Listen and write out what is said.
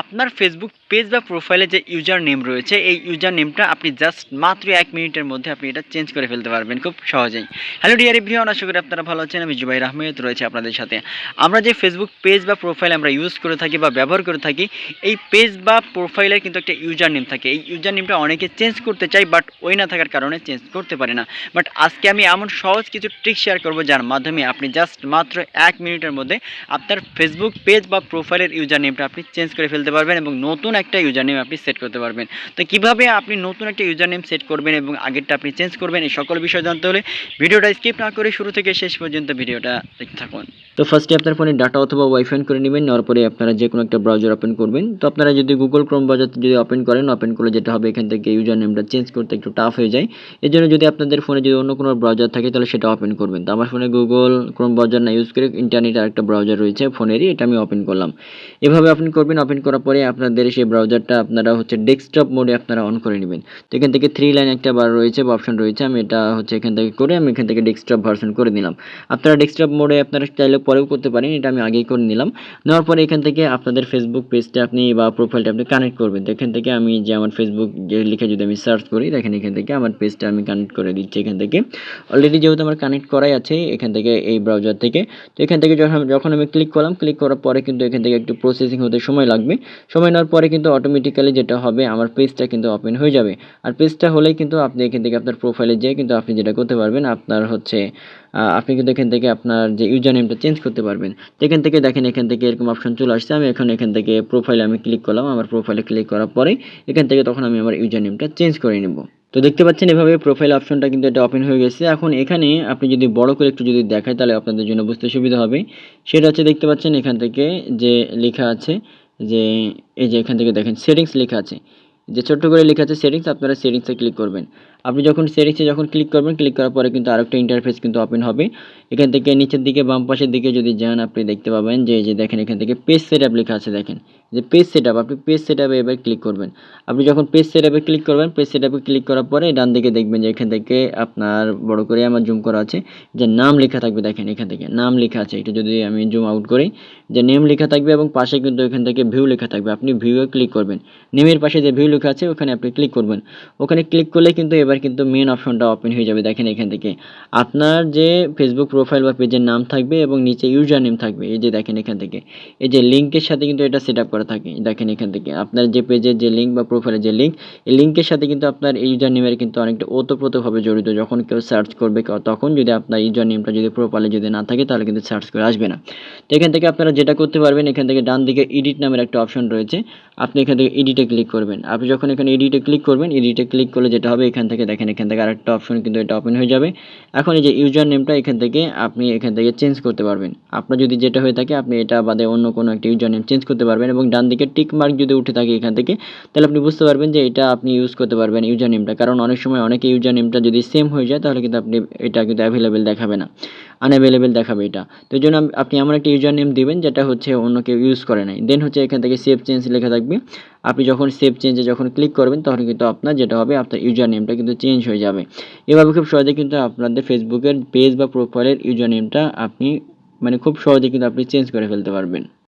আপনার Facebook page বা প্রোফাইলে যে ইউজার নেম রয়েছে, এই ইউজার নেমটা আপনি জাস্ট মাত্র এক মিনিটের মধ্যে আপনি এটা চেঞ্জ করে ফেলতে পারবেন খুব সহজেই। হ্যালো ডিয়ার এভরিওয়ান আশা করি আপনারা ভালো আছেন, আমি জুবাই আহমেদ রয়েছে আপনাদের সাথে। আমরা যে ফেসবুক পেজ বা প্রোফাইল আমরা ইউজ করে থাকি বা ব্যবহার করে থাকি, এই পেজ বা প্রোফাইলের কিন্তু একটা ইউজার নেম থাকে। এই ইউজার নেমটা অনেকে চেঞ্জ করতে চাই বাট ওই না থাকার কারণে চেঞ্জ করতে পারে না। বাট আজকে আমি এমন সহজ কিছু ট্রিক শেয়ার করব, যার মাধ্যমে আপনি জাস্ট মাত্র এক মিনিটের মধ্যে আপনার ফেসবুক পেজ বা প্রোফাইলের ইউজার নেমটা আপনি চেঞ্জ করে ফেলতে পারবেন এবং নতুন একটা ইউজার নেম আপনি সেট করতে পারবেন। তো কীভাবে আপনি নতুন একটা ইউজার নেম সেট করবেন এবং আগেরটা আপনি চেঞ্জ করবেন, এই সকল বিষয় জানতে হলে ভিডিওটা স্কিপ না করে শুরু থেকে শেষ পর্যন্ত ভিডিওটা দেখতে থাকুন। তো ফার্স্টে আপনার ফোনে ডাটা অথবা ওয়াইফাই করে নেবেন, নেওয়ার পরে আপনারা যে কোনো একটা ব্রাউজার ওপেন করবেন। তো আপনারা যদি গুগল ক্রোম ব্রাউজার যদি ওপেন করেন ওপেন করলে যেটা হবে এখান থেকে ইউজার নেমটা চেঞ্জ করতে একটু টাফ হয়ে যায়। এর জন্য যদি আপনাদের ফোনে যদি অন্য কোনো ব্রাউজার থাকে, তাহলে সেটা ওপেন করবেন। তো আমার ফোনে গুগল ক্রোম ব্রাউজার না ইউজ করে ইন্টারনেট আর একটা ব্রাউজার রয়েছে ফোনেরই এটা আমি ওপেন করলাম। এভাবে ওপেন করবেন ওপেন করার পরে আপনাদের সেই ব্রাউজারটা আপনারা হচ্ছে ডেস্কটপ মোডে আপনারা অন করে নেবেন। তো এখান থেকে থ্রি লাইন একটা বার রয়েছে, বা অপশন রয়েছে, আমি এটা হচ্ছে এখান থেকে করে আমি এখান থেকে ডেস্কটপ ভার্সন করে নিলাম। আপনারা ডেস্কটপ মোডে আপনারা চাইলে পরেও করতে পারেন, এটা আমি আগেই করে নিলাম। নেওয়ার পরে এখান থেকে আপনাদের ফেসবুক পেজটা আপনি বা প্রোফাইলটা আপনি কানেক্ট করবেন। তো এখান থেকে আমি যে আমার ফেসবুক যে লিখে যদি আমি সার্চ করি, দেখেন এখান থেকে আমার পেজটা আমি কানেক্ট করে দিচ্ছি এখান থেকে। অলরেডি যেহেতু আমার কানেক্ট করাই আছে এখান থেকে এই ব্রাউজার থেকে। তো এখান থেকে যখন যখন আমি ক্লিক করলাম ক্লিক করার পরে কিন্তু এখান থেকে একটু প্রসেসিং হতে সময় লাগবে। সময় নেওয়ার পরে কিন্তু অটোমেটিক্যালি যেটা হবে, আমার পেজটা কিন্তু ওপেন হয়ে যাবে। আর পেজটা হলেই কিন্তু আপনি এখান থেকে আপনার প্রোফাইলে যেয়ে কিন্তু আপনি যেটা করতে পারবেন, আপনার হচ্ছে আপনি কিন্তু এখান থেকে আপনার যে ইউজার নেমটা চেঞ্জ করতে পারবেন। এখান থেকে দেখেন, এখান থেকে এরকম অপশন চলে আসছে। আমি এখন এখান থেকে প্রোফাইলে আমি ক্লিক করলাম। আমার প্রোফাইলে ক্লিক করার পরে এখান থেকে তখন আমি আমার ইউজার নেমটা চেঞ্জ করে নেব। তো দেখতে পাচ্ছেন এভাবে প্রোফাইল অপশনটা কিন্তু এটা ওপেন হয়ে গেছে। এখন এখানে আপনি যদি বড় করে একটু যদি দেখায়, তাহলে আপনাদের জন্য বুঝতে সুবিধা হবে। সেটা হচ্ছে দেখতে পাচ্ছেন এখান থেকে যে লেখা আছে যে, এই যে এখান থেকে দেখেন সেটিংস লেখা আছে। যে ছোট্ট করে লেখা আছে সেটিংস আপনারা সেটিংসে ক্লিক করবেন। আপনি যখন সেটিংসে যখন ক্লিক করবেন ক্লিক করার পরে কিন্তু আরেকটা ইন্টারফেস কিন্তু ওপেন হবে। এখান থেকে নিচের দিকে, বাম পাশের দিকে যদি যান, আপনি দেখতে পাবেন যে যে দেখেন, এখান থেকে পেজ সেট লেখা আছে, দেখেন। যে পেজ সেট আপ আপনি পেজ সেট এবার ক্লিক করবেন। আপনি যখন পেজ সেট ক্লিক করবেন পেজ সেট ক্লিক করার পরে ডান দিকে দেখবেন যে, এখান থেকে আপনার বড় করে আমার জুম করা আছে, যে নাম লেখা থাকবে, দেখেন, এখান থেকে নাম লেখা আছে। এটা যদি আমি জুম আউট করি, যে নেম লেখা থাকবে এবং পাশে কিন্তু এখান থেকে ভিউ লেখা থাকবে। আপনি ভিউয়ে ক্লিক করবেন। নেমের পাশে যে ভিউ লেখা আছে, ওখানে আপনি ক্লিক করবেন। ওখানে ক্লিক করলে কিন্তু এবার কিন্তু মেন অপশনটা ওপেন হয়ে যাবে, দেখেন এখান থেকে। আপনার যে ফেসবুক প্রোফাইল বা পেজের নাম থাকবে এবং নিচে ইউজার নেম থাকবে, এই যে দেখেন এখান থেকে। এই যে লিঙ্কের সাথে কিন্তু এটা সেট আপ করা থাকে, দেখেন এখান থেকে। আপনার যে পেজের যে লিঙ্ক বা প্রোফাইলের যে লিঙ্ক এই লিঙ্কের সাথে কিন্তু আপনার ইউজার নেমের কিন্তু অনেকটা ওতপ্রোতভাবে জড়িত। যখন কেউ সার্চ করবে তখন যদি আপনার ইউজার নেমটা যদি প্রোফাইলে যদি না থাকে, তাহলে কিন্তু সার্চ করে আসবে না। তো এখান থেকে আপনারা যেটা করতে পারবেন, এখান থেকে ডান দিকে এডিট নামের একটা অপশন রয়েছে। আপনি এখান থেকে এডিটে ক্লিক করবেন। আপনি যখন এখানে এডিটে ক্লিক করবেন এডিটে ক্লিক করলে যেটা হবে, এখান থেকে দেখেন এখান থেকে আরেকটা অপশন কিন্তু এটা ওপেন হয়ে যাবে। এখন এই যে ইউজার নেমটা এখান থেকে আপনি এখান থেকে চেঞ্জ করতে পারবেন। আপনার যদি যেটা হয়ে থাকে, আপনি এটা বাদে অন্য কোনো একটা ইউজার নেম চেঞ্জ করতে পারবেন এবং ডান দিকে টিক মার্ক যদি উঠে থাকে এখান থেকে, তাহলে আপনি বুঝতে পারবেন যে এটা আপনি ইউজ করতে পারবেন ইউজার নেমটা কারণ অনেক সময় অনেকে ইউজার নেমটা যদি সেম হয়ে যায়, তাহলে কিন্তু আপনি এটা কিন্তু অ্যাভেলেবেল দেখাবে না। আনঅ্যাভেলেবেল দেখাবে এটা। তো এই জন্য আপনি এমন একটা ইউজার নেম দিবেন যেটা হচ্ছে অন্য কেউ ইউজ করে নাই। দেন হচ্ছে এখান থেকে সেভ চেঞ্জ লেখা থাকবে। আপনি যখন সেভ চেঞ্জে যখন ক্লিক করবেন, তখন কিন্তু আপনার যেটা হবে, আপনার ইউজার নেমটা কিন্তু চেঞ্জ হয়ে যাবে। এভাবে খুব সহজে কিন্তু আপনাদের ফেসবুকের পেজ বা প্রোফাইলের ইউজার নেমটা আপনি মানে খুব সহজে কিন্তু আপনি চেঞ্জ করে ফেলতে পারবেন।